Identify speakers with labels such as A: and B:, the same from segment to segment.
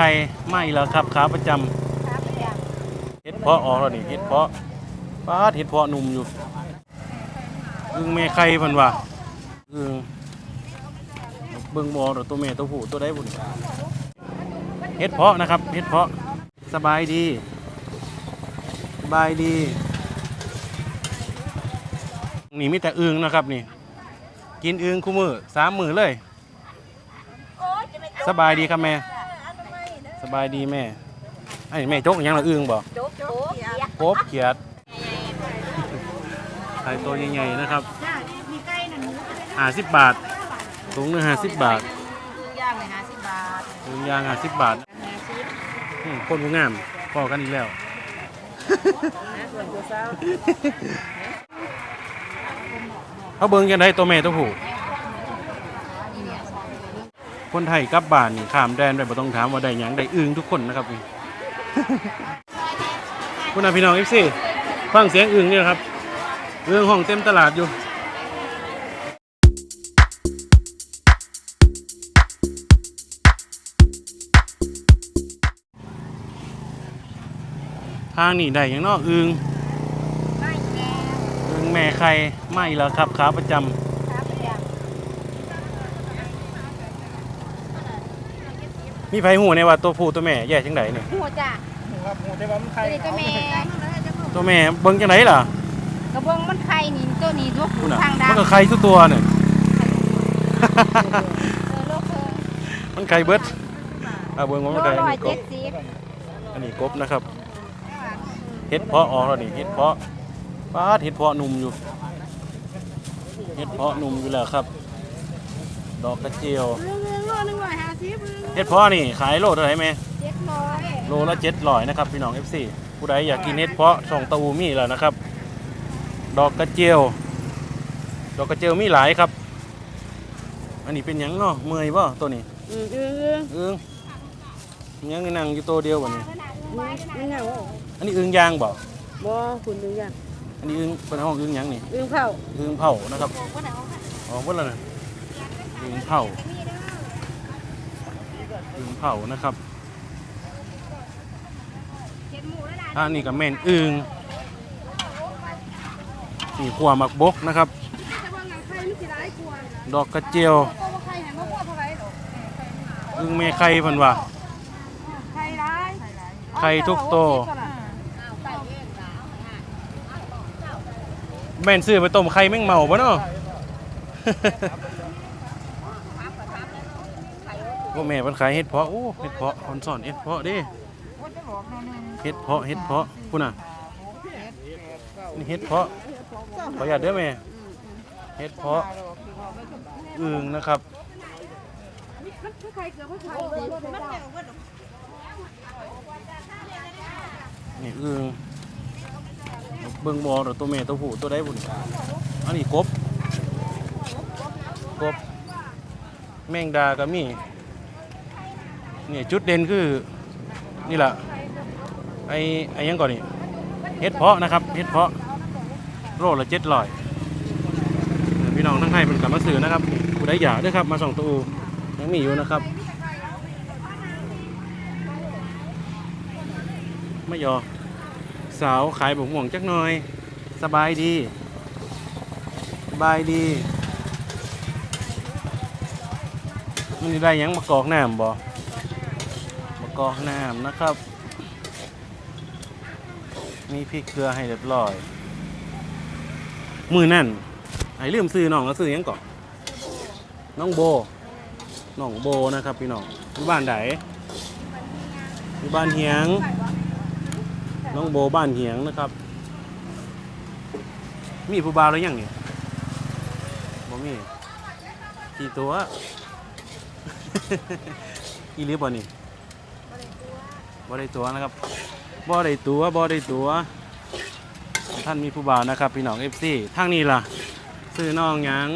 A: ไข่ไม่แล้วครับขาประจำ
B: ครับประจ
A: เฮ็ดเพาะออกแล้วนี่เฮ็ดเพาะป้าดเฮ็ดเพาะหนุ่มอยู่อึ้งแม่ไข่เพิ่นว่าอึ้งเบิ่งบ่ดอกตัวแม่ตัวผู้ตัวใดบุญเฮ็ดเพาะนะครับเฮ็ดเพาะสบายดีสบายดีนี่มีแต่อึ้งนะครับนี่ กินอึ้งคู่มือสามมือเลยสบายดีครับแม่ สบายดีแม่ไอ้แม่จกอิหยังละอึ้งบ่ำ
B: โจ๊กโจ๊กเสีย
A: กบเขียดไข่ตัวใหญ่ๆนะครับ
B: มีไก่หนึ่งหมู
A: ห้าสิบบาทถุงหนึงห้าสิบบาท
B: ย่างเลยห้าสิบบาท
A: ถุงยางห้าสิบบาท
B: ห้าสิบ
A: อืมคนผู้งามพอกันอีกแล้ว
B: นะส่วนตัวเศร้า
A: เขาเบิ่งยังไงตัวแม่ตัวผู้ คนไทยกลับบ้านนี่ข้ามแดนไปบ่ต้องถามว่าได้หยังได้อึ้งทุกคนนะครับนี่ คุณอาพี่น้องเอฟซีฟังเสียงอึ้งเนี่ยครับอึ้งห้องเต็มตลาดอยู่ทางนี่ได้หยังเนอกอึ้ง
B: ไม่แก้ว
A: อึ้งแม่ไข่ไม่แล้วครับขาประจำ
B: ครับประจ
A: มีไผหูในว่าตัวผู้ตัวแม่แยกจังไดนี่ำ
B: หัวจ้ะ
C: ครับหมูแต่ว่ามันไข่
B: ตัวนี้ก็แม่
A: ตัวแม่เบิ่งจังไดล่ะ
B: กระเบื้องมันไข่นี่ตัวนี้ตัว
A: คุ
B: ผู้
A: ณน่ะ
B: ทางดำ
A: มันก็ไข่ทุกตัวเนี่ย
B: เออโลกเออ
A: มันไข่เบิดอ่าเบิ่งว่า
B: โล
A: มันไข่อัน
B: ร้อย
A: นี้ก
B: เจ็
A: บ
B: ดสิบ
A: อันนี้กบนะครับเฮ็ดเพาะออกแล้วนี่เฮ็ดเพาะป้าดเฮ็ดเพาะหนุ่มอยู่เฮ็ดเพาะหนุ่มอยู่แล้วครับ ดอกกระเจียว
B: เรื่องเรื่องโลหนึ่งร้อยห้าสิบ
A: เฮ็ดเพาะนี่ขายโลเท่าไหร่แม่
B: เจ็ดร้อย
A: โลละ700นะครับพี่น้อง FC ผู้ใดอยากกินเฮ็ดเพาะช่องตะอูมีแล้วนะครับ ดอกกระเจียว ดอกกระเจียวมีหลายครับ อันนี้เป็นหยังเนาะเมื่อยบ่ตัวนี้
B: อืมอืมอืม
A: อึ้งยังนั่งอยู่ตัวเดียววันนี้
B: มันเหงา
A: อันนี้อึ้งยางบ่
B: บ่คุณดูยัง
A: อันนี้อึ้งเป็นห้องอึ้งหยังนี่
B: อึ้งเผา
A: อึ้งเผานะครับอ๋อว่าอะไรนะอึ้งเผา อึ้งเผานะครับอันนี้กับแม่นอึ้งนี่ขัวหมักบกนะครับ ดอกกระเจียวอึ้งแม่ไข่เพันว่า
B: ไข่ร้าย
A: ไข่ทุกตัวแม่นซื้อไปต้มไข่แม่งเมาปะเนาะ โอ้แม่มันขายเห็ดเพาะโอ้เห็ดเพาะคอนสอนเห็ดเพาะดิเห็ดเพาะเห็ดเพาะคุณน่ะนี่เห็ดเพาะขออยาตเด้อแม่เห็ดเพาะอึ่งนะครับนี่อึ่งเบิ่งบอดอกตัวแม่ตัวผู้ตัวใดบุญอันนี้กบกบแมงดาก็มี นี่จุดเด่นคือนี่แหละไอ้ไอ้ยังก่อนนี่เห็ดเพาะนะครับเห็ดเพาะโลละเจ็ดร้อยพี่น้องทั้งให้เป็นกับมาซื้อนะครับผู้ใดอยากด้วยครับมาส่องตัวยังมีอยู่นะครับ ไม่ยอสาวขายบกม่วงจักหน่อย สบายดีสบายดีมันได้ยังมากอกน้ำบ่ กอกน้ำนะครับ มีพริกเกลือให้เรียบร้อย มือนั่นไอ้ลืมซื้อน้องแล้วซื้อหยังก่อนน้องโบน้องโบนะครับพี่น้องอยู่บ้านไหนอยู่บ้านเฮียง น้องโบบ้านเฮียงนะครับ มีผู้บ่าวหรือยังเนี่ยบ่มีกี่ตัว อีหลีบ่นี่ บ่ได้ตัวนะครับบ่ได้ตัวบ่ได้ตัว ท่านมีผู้บ่าวนะครับ พี่น้อง FC ทางนี้ล่ะซื้อน้องหยัง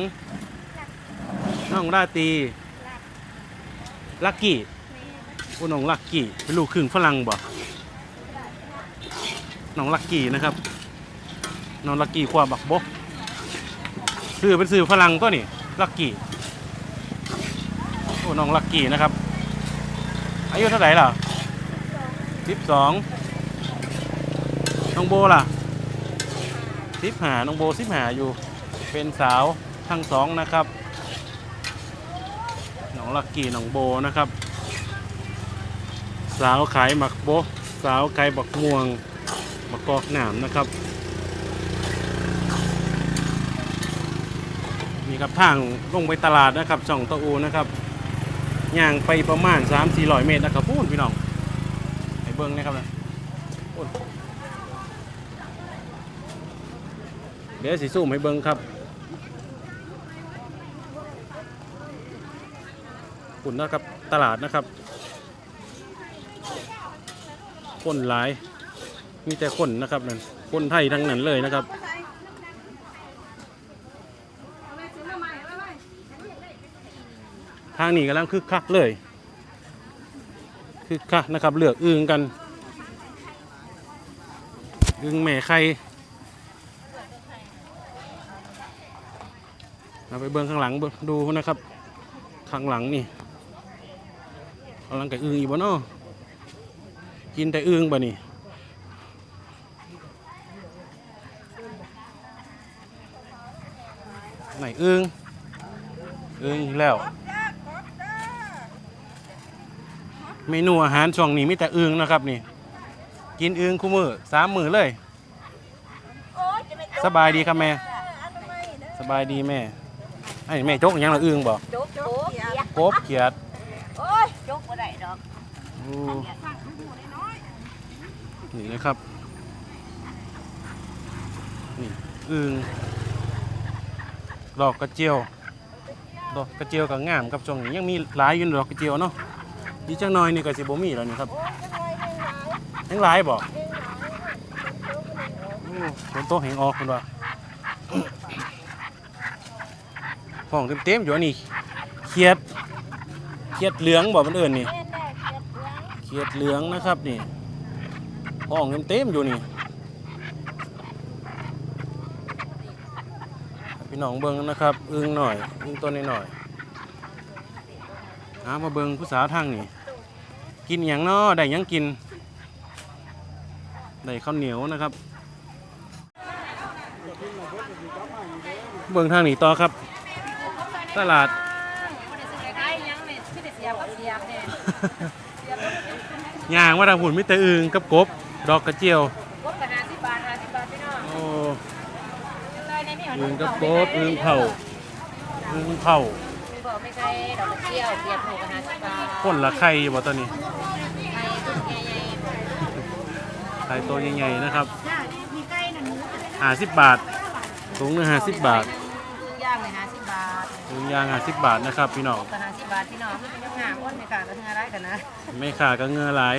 A: น้องราตรีลักกี้โอ้น้องลักกี้เป็นลูกครึ่งฝรั่งบ่น้องลักกี้นะครับน้องลักกี้ขวาบักบกซื้อเป็นซื้อฝรั่งตัวนี่ลักกี้โอ้น้องลักกี้นะครับ อายุเท่าไหร่ล่ะ สิบสองน้องโบล่ะสิบหาน้องโบสิบหาอยู่ เป็นสาวทั้งสองนะครับน้องลักกี้น้องโบนะครับ สาวขายหมักโบสาวขายบักม่วงบักกอกหนามนะครับมีกับทางลงไปตลาดนะครับช่องตะอูนะครับย่างไปประมาณ3-400 เมตรนะครับพูดพี่น้อง บิ้งนะครับนะเดี๋ยวสิสู้ให้เบิ้งครับคุณนะครับตลาดนะครับ คนหลาย มีแต่คนนะครับนั่นคนไทยทั้งนั้นเลยนะครับทางนี้กำลังคึกคักเลย คึกคักนะครับเลือกอึงกันอึงแม่ไข่เราไปเบื้องข้างหลังดูนะครับ ข้างหลังนี่กำลังกับอึงอีกบ่เนาะกินแต่อึงบ่นี่ไหนอึงอึงแล้ว เมนูอาหารช่วงนี้มีแต่อึงนะครับนี่ กินอึงคู่มือสามมือเลย สบายดีครับแม่ สบายดีแม่ไอ้แม่จกอิหยังละอึงบอก
C: จุ๊บจุ๊บเสีย
A: กบเขียด
C: โอ้ยจุ๊บบ่ได้ดอก
A: อู้นี่นะครับนี่อึงดอกกระเจียวดอกกระเจียวกับงามครับช่วงนี้ยังมีหลายอยู่ดอกกระเจียวเนาะ ดีจังน่อยนี่ก็สิบ่มีแล้วนี่ครับยังหลายบ่โอ้ฝนตกแหงออกคุณว่าห้องเต็มๆอยู่อันนี้เขียดเขียดเหลืองบ่มันเอิ้นนี่เขียดเหลืองนะครับนี่ห้องเต็มๆอยู่นี่พี่น้องเบิ้งนะครับ อึ้งหน่อยอึ้งตัวนี้หน่อยๆ อามาเบิ้งผู้สาวทางนี่กินอย่างน้อได้หยังกินได้ข้าวเหนียวนะครับ เบิ้งทางนี้ต่อครับ ตลาดย่างว่าทางหุ่นมิตรอึงกับกบ ดอกกระเจียว
C: กบกระหาสิบบาทหาสิบบาทพี่น้อง
A: โอ้
C: เลยในนี่
A: อึงกับกบอึงเผาอึงเผา
C: ไม่บอกไม่ใช่ดอกกระ เจียวเปียกหมูกระหาสิบบาท
A: คนละไข่บ่ตอนนี้
C: ไข่ตุ้ใหญ่
A: ไข่ตัวใหญ่ๆนะครับ
C: ๆจ้ามีไก่นั่นหมู
A: ห้าสิบบาทถุงหนึงห้าสิบบาท
C: ย่างเลยหาสิบบาท
A: ถุงยางห้าสิบบาทนะครับพี่น้อง
C: กระหาสิบบาทพี่น้องยังงามอ้วนไม่ขาดกระทั่งอะไรกันนะ
A: ไม่ขาดก็เงือหลาย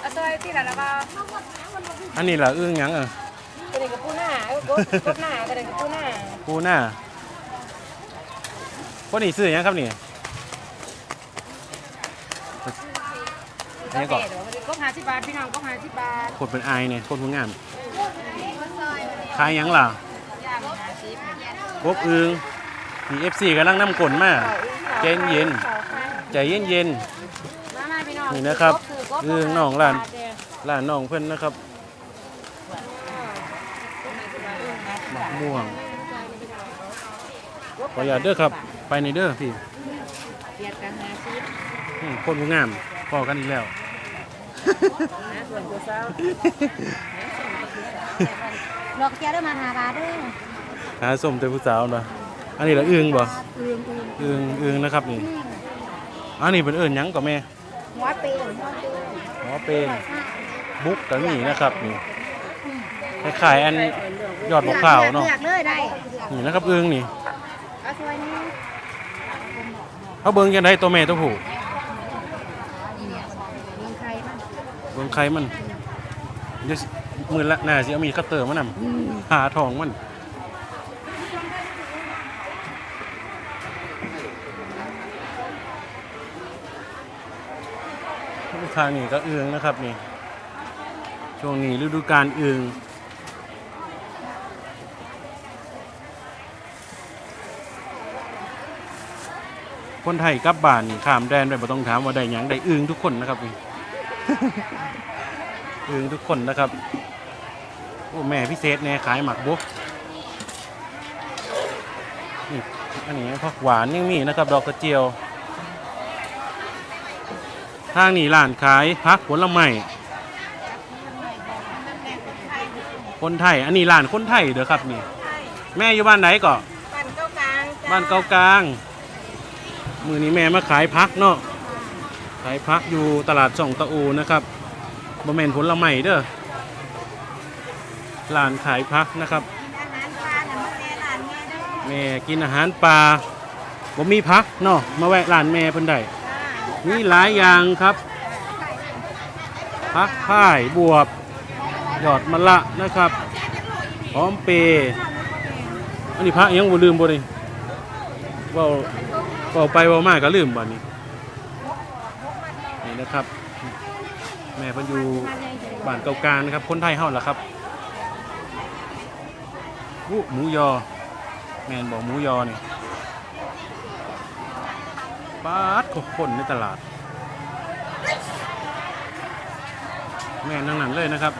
C: เอาซอยที่ละละบ่
A: อันนี้ล่ะอึ้งหยังเอะ
C: กระเด็นกับปูหน้ากบกบหน้ากระเด็นกับปูหน้า
A: ปูหน้าคนนี้ซื้อหยังครับนี่
C: ก็เก๋เดี๋ยวกบหาสิบบาทพี่น้องกบหาสิบบาท
A: คนเป็นไอายเนี่ยคนผู้งามขายหยังล่ะ
C: ย่างหาสิบ
A: กบอึงมีเอฟซีกำลังนำกลมาใจเย็นใจเย็นเย็น
C: มามาพี่น้อง
A: นี่นะครับ
C: กบ
A: อึ่งน้องหลานๆร้านน้องเพื่อนนะครับมะม่วงขออย่าตเด้อครับ ไปในเด้อพี่
C: เปียกกันหาสิบ
A: อืมคนผู้งาม พอกันอีกแล้ว
C: นะส่วนตัวเศร้าดอกเจียวได้มาหาบาทเด้อ
A: หาสมแต่ผู้สาวนะอันนี้ละอึงบ่
C: อึ่งอึ่ง
A: อึงอึงนะครับนี่ อันนี้เป็นเอิญยังกับแม่
C: หัวเปย์หัวเปย์
A: อ๋อเป็นบุ๊กกับนี่นะครับนี่คล้ายๆอันยอดมะพร้าวเนาะ
C: เลือกเลยได้
A: นี่นะครับอึงนี่
C: เอาถ้วยนี้
A: เขาเบิ่งยังไงตัวแม่ตัวผู้
C: เมืองไทยมัน
A: เบิ่งใครมันเดี๋ยวสิมือละหน้าสิเอามีดคัตเตอร์มานำหาทองมัน ทางนี้ก็เอืองนะครับนี่ ช่วงนี้ฤดูกาลเอืองฝคนไทยกลับบ้านนี่ข้ามแดนไปบ่ต้องถามว่าได้หยังได้อึงทุกคนนะครับนี่ อึงทุกคนนะครับ โอ้แม่พิเศษแน่ขายหมักบุกนี่อันนี้ผักหวานยังมีนะครับ ดอกกระเจียว ทางนี้ร้านขายพักผลไม้คนไทย อันนี้ร้านคนไทยเด้อครับนี่ แม่อยู่บ้านไหนก่อ
C: บ้านเก้ากลาง
A: บ้านเกากลาง มือนี้แม่มาขายพักเนาะ ขายพักอยู่ตลาดส่องตะอูนะครับบะเมนผลไม้เด้อร้านขายพักนะครับ
C: แม่
A: กินอาหารปลาบ่มีพักเนาะมาแวะร้านแม่เพิ่นได้มีหลายอย่างครับพักพ่ายบวบหยอดมะละนะครับหอมเปย์อันนี้พระยังบ่ลืมบ่นี่เว้าเว้าไปเว้ามาก็ลืมบัดนี้ นะครับ แม่เพิ่นอยู่บ้านเก่ากลางนะครับ คนไทยเฮาล่ะครับอู้หมูยอ แม่นบอกหมูยอนี่ปาดคนในตลาด แม่นั่งนั้นเลยนะครับ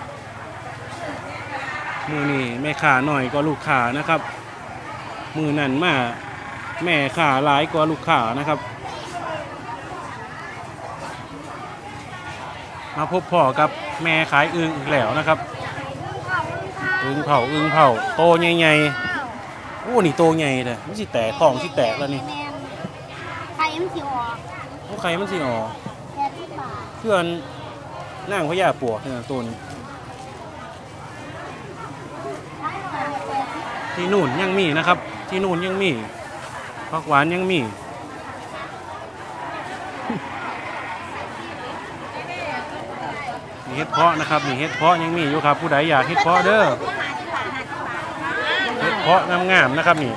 A: มือนี่แม่ขาหน่อยก็ลูกขานะครับ มือนั่นมาแม่ขาหลายกว่าลูกขานะครับ มาพบพ่อกับแม่ขายอึงอีกแล้วนะครับอึงเผาอึงเผาโตใหญ่ๆโอ้นี่โตใหญ่เลยมันสิแตกของสิแตกแล้วนี่
D: ไข่มันสิออก
A: โอ้ใครมันสิอ๋อ
D: แค่ที่บาท
A: เพื่อนนั่งพญาปวกเนี่ยตัวนี้ที่นู่นยังมีนะครับ ที่นู่นยังมีผักหวานยังมี เห็ดเพาะนะครับมีเห็ดเพาะยังมีอยู่ครับผู้ใดอยากเห็ดเพาะเด้อเห็ดเพาะงามๆนะครับนี่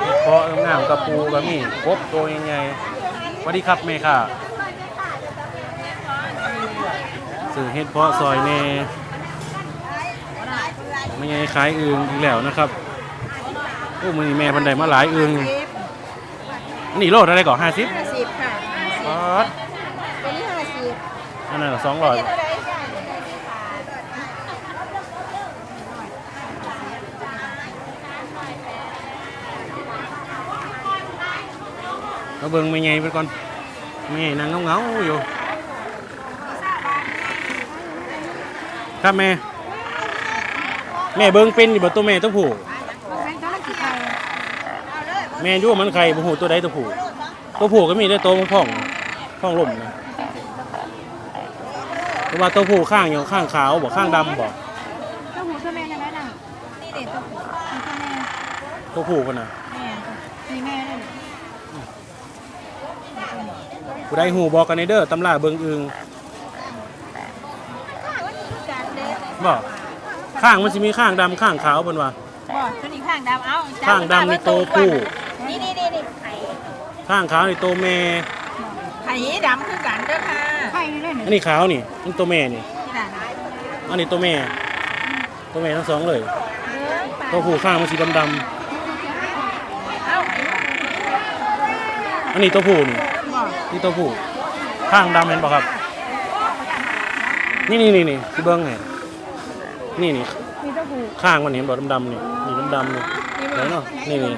A: เห็ดเพาะงามๆกระปูก็มีครบตัวยังไงสวัสดีครับเมค่ะสื่อเห็ดเพาะซอยเนไม่ไงขายอึงอีกแล้วนะครับโอ้มือนี้แม่บันไดมาหลายอึงอันนี้โลดอะไรก่อนห้าสิบ
C: ห้าสิบค่ะ
A: ป๊อด
C: ตัวนี้ห้าสิบ
A: อั นนั้นสองร้อย
C: เท่าไหรค่ะ
A: มาเบิ่งไม่ไงไปก่อนไม่ไงนางเงาๆอยู่ ครับแม่ แม่เบิ่งเป็นอยู่บ่ตัวแม่ตัวผู้
B: เป็นตัวละกี่ไข่
A: แม่ยู่มันใครบ่ฮู้ตัวใดตัวผู้ตัวผู้ก็มีได้ตัวพ่องพ่องลมนะ เพราะว่าตัวผู้ข้างอย่างข้างขาวบ่ข้างดำบ่
B: เจ้าหูตัวแม่ยังไงน่ะนี่เด็ดตัวหูตัวแม่
A: ตัวผู้กันน่ะ
B: แม่มีแม่ด้วย
A: ผู้ใดฮู้บอกกันในเด้อตำราเบิ่งอึงบ่ข้างมันสิมีข้างดำข้างขาวเพิ่นว่า
C: บ่ตัวนี้ข้างดำเอา
A: ข้างดำนี่โตผู้
C: นี่นี่นี่นี่ไข่
A: ข้างขาวนี่ตัวแม่
C: ไข่ดำคือกันเด้อค่ะ
B: ไข่นี่เลย
A: อันนี้ขาวนี่นี่ตัวแม่นี่
C: นี่ล่ะ
A: อันนี้ตัวแม่ ตัวแม่ทั้งสองเลย
C: เด้อปลา
A: ตัวผู้ข้างมันสีดำ
C: เอ้า
A: ๆอันนี้ตัวผู้นี่
C: บ่
A: นี่ตัวผู้ข้างดำเห็นป่ะครับ นี่นี่นี่นี่คือเบิ้งไงนี่นี่
B: มีเจ้าหู
A: ข้างมันเห็นบ่ดำๆนี่นี่ดำๆนี่ไหนเนาะนี่นี่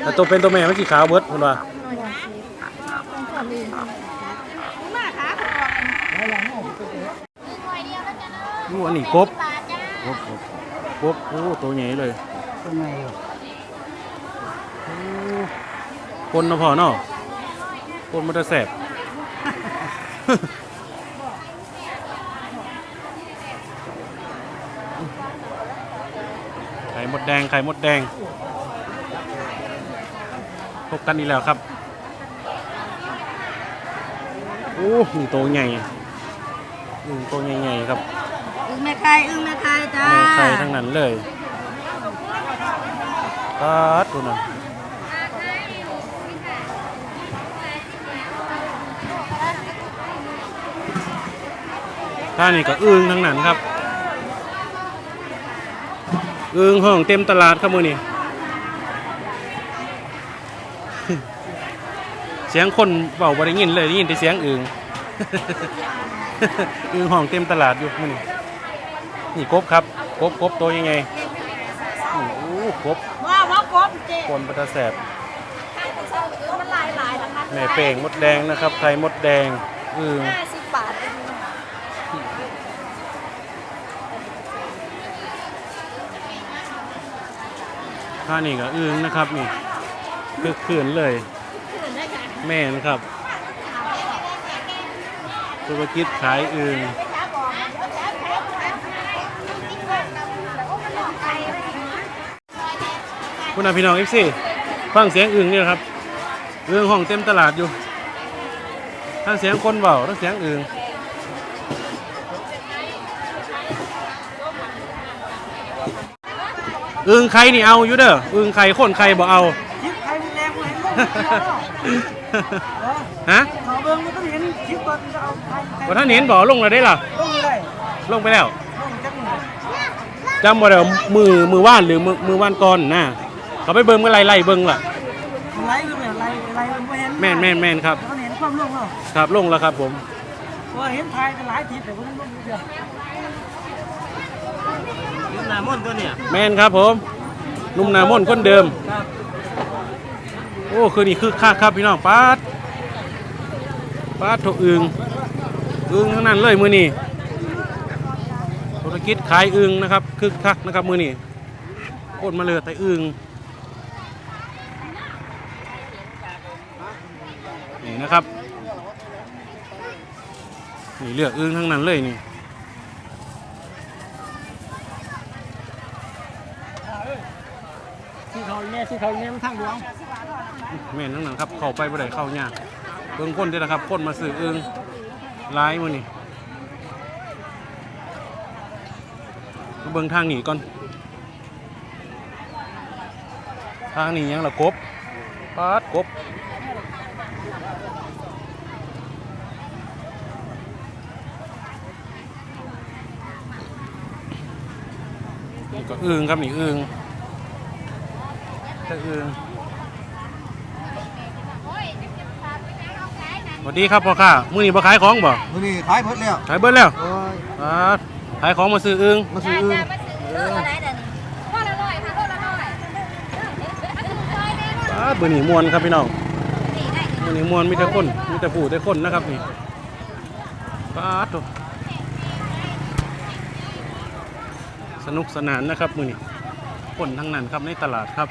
A: แต่ตัวเป็นตัวแม่มันสีขาวเบิดคุณว่า
B: ต้องขอดี
C: มาค่ะคุณออก
A: อู้อันนี้กบกบกบกบโอ้ตัวใหญ่เลยตัวใหญ่คนเนาะพ่อเนาะคนมันจะแสบไข่มดแดงไข่มดแดงพบกันอีกแล้วครับโอ้นี่ตัวใหญ่อืมตัวใหญ่ๆครับึ้
B: งแม่ไข่อึ้งแม่ไข่จ้า
A: แม่ไครทั้งนั้นเลยปัดดูนะท่านี่ก็อึ้งทั้งนั้นครับ อึ้งห้องเต็มตลาดครับมือนี่เสียงคนเบาบริยินเลยได้ยินแต่เสียงอึ้งอึ้งห้องเต็มตลาดอยู่มือนี่ นี่กบครับกบกบตัวยังไงโอ้โหกบ
B: ว่าว่ากบเจ๊
A: คนปลาแสบ
B: มันหลายหลายนะคะ
A: แม่เป่งมดแดงนะครับไข่มดแดงอึง
B: ห้าสิบบาทเอง
A: ข้านี่ก็อึงนะครับนี่คึกคืนเลย แม่นครับธุรกิจขายอึง คุณอาพี่น้องเอฟซีฟังเสียงอึงนี่ครับเรื่องห้องเต็มตลาดอยู่ทั้งเสียงคนเบาทั้งเสียงอึงอึงใครนี่เอาอยู่เด้ออึงใครคนใครบ่เอา
E: คลิปใครมีแรงกูเห็นบ้าง
A: ฮะ
E: ขอเบิ้งมันก็เห็นคลิปตอนจะเอาใครใคร
A: ว่าท่านเห็นบ่ลงแล้วได้ล่ะ
E: ต้องเลย
A: ลงไปแล้ว
E: จำ
A: บ่ได้มือมือว่านหรือมือมือว่านก่อนนะ เขาไปเบิ่งเมื่อไรไล่เบิ่งล่ะ
E: ไลค์ก็ไม่ไลค์ไลค์มันไม่เห็น
A: แม่นแม่นแม่นครับ
E: มันเห็นความลงเหรอ
A: ครับลงแล้วครับผม
E: ว่าเห็นไทยกันหลายทีแต่ว่ามันลงเดียว
A: แม่นครับผมหนุ่มหนามนต์คนเดิม
E: ครับ
A: โอ้คือนี่คือคักครับพี่น้องปาดปาดโถอึงอึงทั้งนั้นเลยมือนี่ธุรกิจขายอึงนะครับคึกคักนะครับมือนี่โคตรมาเลยแต่อึง นี่นะครับนี่เลือกอึงทั้งนั้นเลยนี่
E: ที่เขาแม่ที่เขาแม่มันทางหลวง
A: แม่นทั้งนั้นครับ เข้าไปบ่ได้เข้ายากเบิ่งคนเด้อนะครับคนมาซื้ออึงหลายมือนี่มาเบิ่งทางนี้ก่อน ทางนี้ยังละกบปาดกบ นี่ก็อึงครับนี่อึงก็อึงสวัสดีครับพ่อค้ามื้อนี้บ่ขายของบ่
F: มื้อนี้ขายหมดแล้ว
A: ขายเบิดแล้ว
F: โอ้ย
A: ปาดขายของมาซื้ออึง
F: มาซื้ออื่น
B: โลละไหนเดี๋ยวนี้ว่าละร้อยค่ะโลละร้อย
A: ปาดมื้อนี้ม่วนครับพี่น้อง
B: นี่ได้
A: มื้อนี้ม่วนมีแต่คนมีแต่ผู้แต่คนนะครับนี่ปาดโถ่ สนุกสนานนะครับมือนี้คนทั้งนั้นครับในตลาดครับ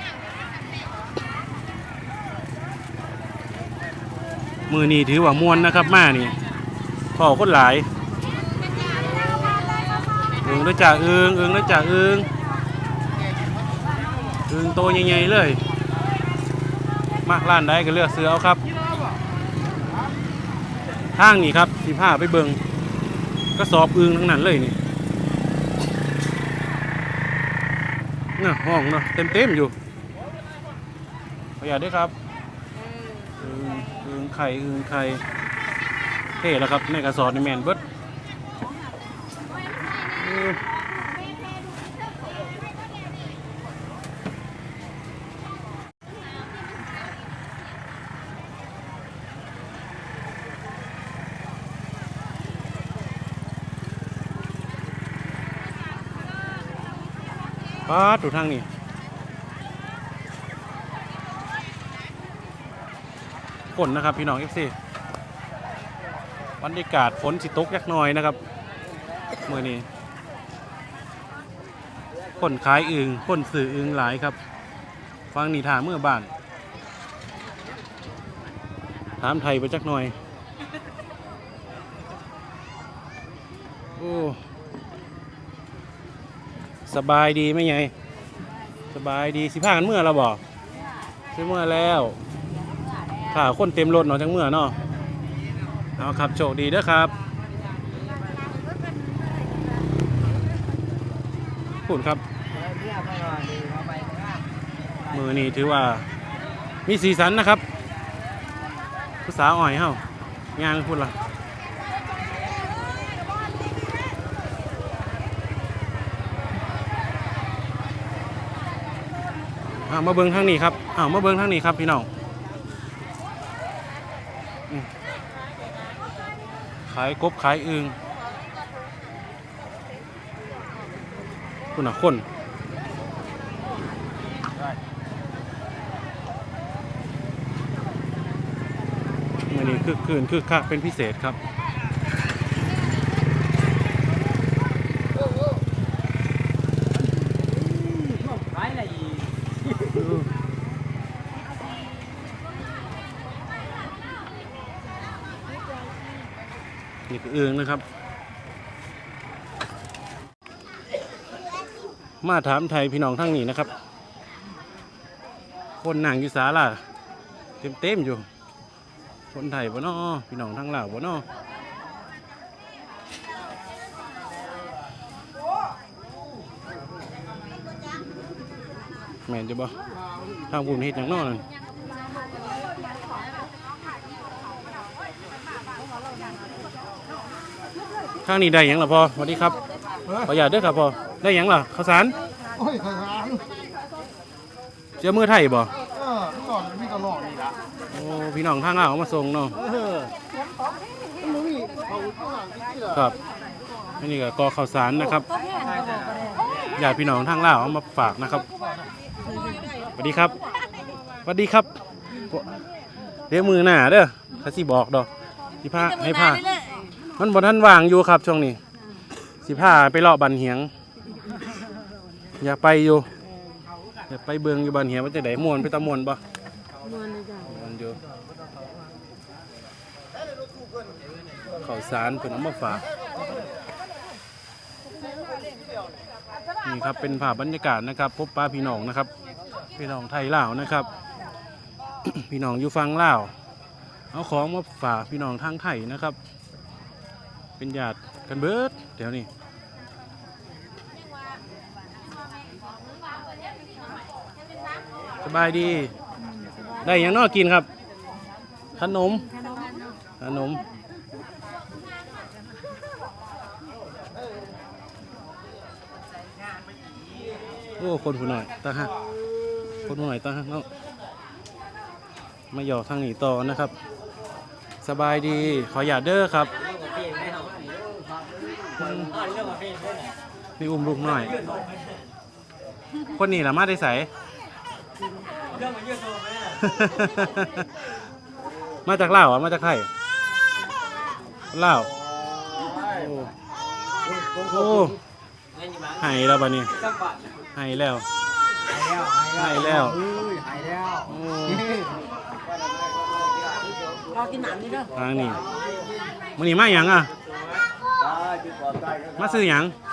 A: มือนี้ถือว่าม่วนนะครับมานี่พอคนหลายเอิงด้วยจ่าเอิงเอิงด้วยจ่าเอิงเอิงโตใหญ่ๆเลย มากร้านใดก็เลือกซื้อเอาครับทางนี้ครับสิผ้าไปเบิงก็สอบอึงทั้งนั้นเลยนี่ น่ะห้องเนาะเต็มเต็มๆอยู่ประหยัดด้วยครับอึงอึงไข่อึงไข่เท่แล้วครับในกระสอบในแมนเบิด ป้าดูทางนี้ฝนนะครับพี่น้อง FC บรรยากาศฝนสิตกยักหน่อยนะครับเมื่อนี้คนขายอึงคนสื่ออึงหลายครับฟังนิทานเมื่อบ้านถามไทยไปจักหน่อย โอ้ สบายดีไหมไงสบายดีสิพากันเมื่อเราบอกสิเมื่อแล้วถ้าคนเต็มรถเนาะจังเมื่อเนาะเอาครับโชคดีเด้อครับพูดครับมือนี้ถือว่ามีสีสันนะครับภาษาอ่อยเฮ้างานพูดละ อ่ามาเบิ้งทางนี้ครับอ้าวมาเบิ้งทางนี้ครับพี่น้องอืมขายกบขายอึงคุณน่ะคนมันนี้คือคืนคือคักเป็นพิเศษครับ
E: ขายอะไรอีก
A: นี่คือ เอืองนะครับ มาถามไทยพี่น้องทั้งนี้นะครับ คนหนังยู่ศาล่าเต็มเต็มอยู่ คนไทยบ่นอพี่น้องทั้งหลาวบ่นอแม่นจะบ่ทางบุญเฮ็ดหยังนอนั่น ทางนี้ได้หยังล่ะพ่อสวัสดีครับขออยากเด้อครับพ่อได้หยังล่ะข้าวสาร
F: โอ้ยทหาร
A: เจ้ามือไทยบ่
F: เออทุกคนมีตลอดนี่ละ
A: โอ้พี่น้องทางลาวเอามาส่งเนาะ
F: เออมันมีเขาข้างหลังที่ละ
A: ครับอันนี่ก็กอข้าวสารนะครับ
B: ก็แค่นั้นก็บอกก็ได้
A: ญาติพี่น้องทางลาวเอามาฝากนะครับสวัสดีครับสวัสดีครับเดี๋ยวมือหน้าเด้อถ้าสิบอกดอกสิพาให้พา มันบ่ทันว่างอยู่ครับช่วงนี้สิพาไปเลาะบันเหียง อยากไปอยู่อยากไปเบืองอยู่บันเหียงว่าจะได้มวนไปตะมวนบ่มวนเลยจ้ะมวนอยู่ข้าวสารเพิ่นเอามาฝากนี่ครับเป็นภาพบรรยากาศนะครับ พบป้าพี่น้องนะครับ พี่น้องไทยลาวนะครับ พี่น้องอยู่ฟังลาวเอาของมาฝากพี่น้องทางไทยนะครับ เป็นญาติกันเบิดเดี๋ยวนี้สบายดี ได้หยังนอกินครับ ขนม ขนม โอ้ คนผู้หน่อยตาฮะคนผู้หน่อยตาฮะเนาะมาหยอกทางหนีต่อนะครับ สบายดี ขออย่าเด้อครับอืม นี่อุ้มลูกหน่อย คนนี้ละมาได้ใสมาจากลาวอะมาจากไทยลาวโอ้โอ้หายแล้วบัดนี้หายแล้วหายแล้ว
E: เอ้ยหายแล้ว
A: โอ้
E: รอกินหนังนี่เด้อ
A: ทางนี้มันนี่มาหยังอะมาซื้อหยัง
E: มาฮะมาหนิ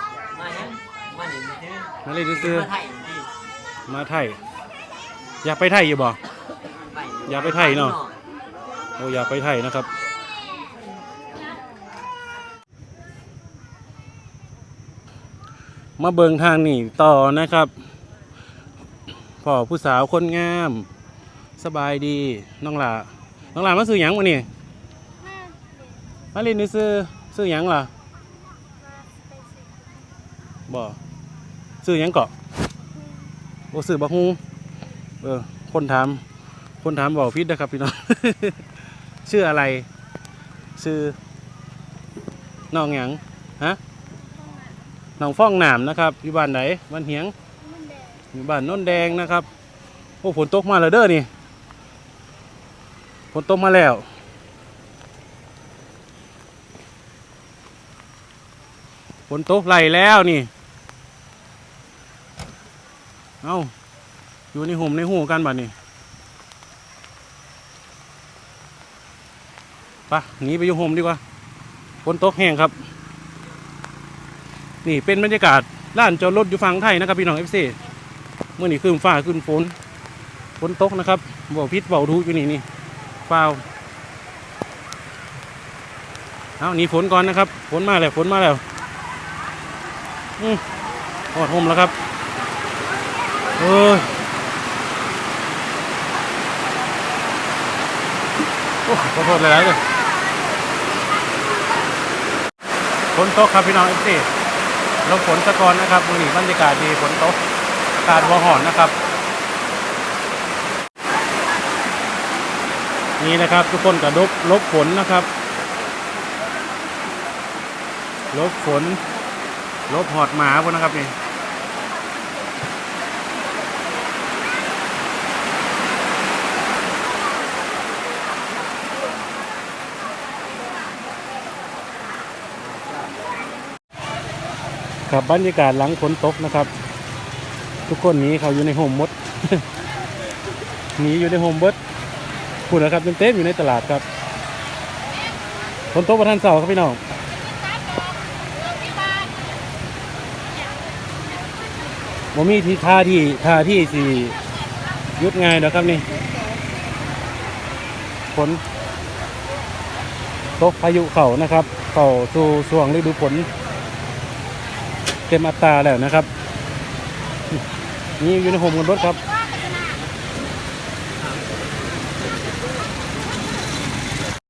E: มาเด้อ
A: มาเลยซื้อ
E: มาไทยพี่
A: มาไทย อยากไปไทยอยู่บ่
E: ไป
A: อย่าไปไทยเนาะโอ้อยากไปไทยนะครับมาเบิงทางนี่ต่อนะครับพ่อผู้สาวคนงาม สบายดีน้องหลาน้องหลามาซื้อหยังมานี่มาเล่นนี่ซื้อซื้อหยังล่ะบ่ ซื้อหยังเกาะโอ้ซื้อบักฮุงเออคนถาม คนถามบอกพิษนะครับพี่น้อง ชื่ออะไร ชื่อน้องหยังฮะน้องฟ้องหนามนะครับอยู่บ้านไหนบ้านเหียงอยู่บ้านน้นแดงนะครับโอ้ฝนตกมาแล้วเด้อนี่ฝนตกมาแล้วฝนตกไหลแล้วนี่ เอาอยู่ในห่มในหูกันบัดนี้ปะหนีไปอยู่โฮมดีกว่าฝนตกแห้งครับ นี่เป็นบรรยากาศร้านจอดรถอยู่ฝั่งไทยนะครับพี่น้องเอฟซีเมื่อนี้ขึ้นฟ้าขึ้นฝนฝนตกนะครับบ่พิษบ่ทุกอยู่นี่นี่เปล่าเอาหนีฝนก่อนนะครับฝนมาแล้วฝนมาแล้วอืมหอดโฮมแล้วครับ โอ้ยโอ้ขอโทษหลายๆเลยฝนตกครับพี่น้องเอฟซีลมฝนสะกอนนะครับมือหนีบรรยากาศดีฝนตกอากาศวอหอนนะครับ นี่นะครับทุกคนกับลบลบฝนนะครับลบฝน ลบหอดหมาพวกนะครับนี่ ครับ บรรยากาศหลังฝนตกนะครับ ทุกคนนี้เขาอยู่ในโฮมมดหนีอยู่ในโฮมเบิร์ดพูดนะครับเต็มๆอยู่ในตลาดครับฝนตกประทานเสาครับพี่น้องผมมีที่ท่าที่ท่าที่สี่ยุดง่ายนะครับนี่ฝนตกพายุเข่านะครับ เข่าสู่ช่วงฤดูฝน เต็มอัตราแล้วนะครับ นี่อยู่ในโฮมกันรถครับ